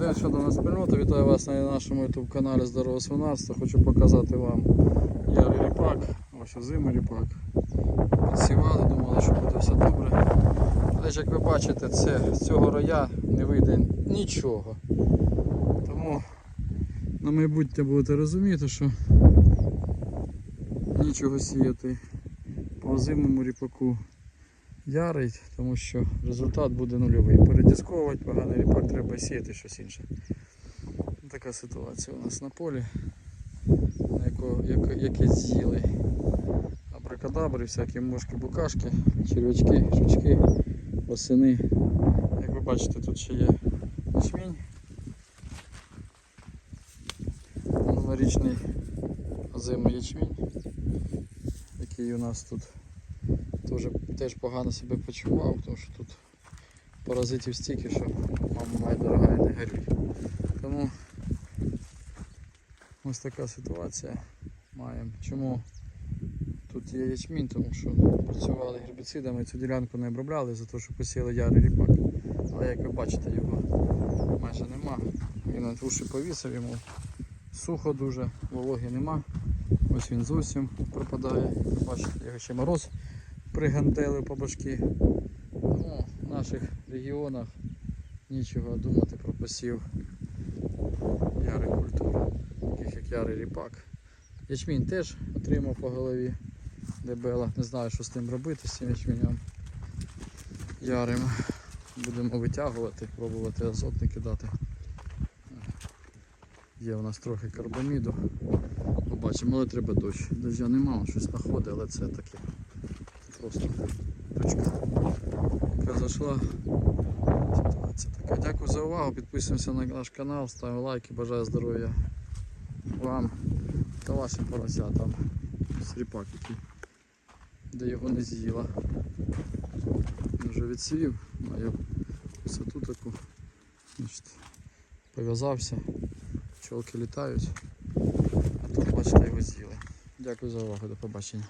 день щодо на спільноту. Вітаю вас на нашому YouTube каналі Здорове свинарство. Хочу показати вам ярий ріпак, ось озимий ріпак. Підсівали, думали, що буде все добре. Але ж як ви бачите, це, з цього роя не вийде нічого. Тому на майбутнє будете розуміти, що нічого сіяти по озимому ріпаку ярий, тому що результат буде нульовий. Передісковувати поганий ріпак треба сіяти щось інше. Така ситуація у нас на полі, на яко, яко, яке з'їли абракадабри, всякі мошки, букашки, червячки, жучки, осени. Як ви бачите, тут ще є ячмінь. Новорічний озимий ячмінь, який у нас тут теж, теж погано себе почував, тому що тут паразитів стільки, що мама моя дорога і не горюй. Тому ось така ситуація маємо. Чому тут є ячмінь, тому що працювали гербіцидами, цю ділянку не обробляли за те, що посіяли ярий ріпак. Але як ви бачите, його майже нема. Він на уші повісив йому. Сухо дуже, вологи нема. Ось він зовсім пропадає. Бачите, його ще мороз пригантели по башки. Ну, в наших регіонах нічого думати про посів ярих культур, таких як ярий ріпак. Ячмінь теж отримав по голові дебела. Не знаю, що з тим робити, з цим ячменем ярим. Будемо витягувати, пробувати азот не кидати. Є у нас трохи карбаміду. Побачимо, але треба дощ. Дождя нема, щось находить, але це таке просто точка, зайшла. Ситуація така. Дякую за увагу. Підписуємося на наш канал, ставимо лайки, бажаю здоров'я вам та вашим поросятам. Сріпак який, де його не з'їла. Він вже відсвів, має висоту таку. Пов'язався, пчолки літають, а тут бачите його з'їли. Дякую за увагу, до побачення.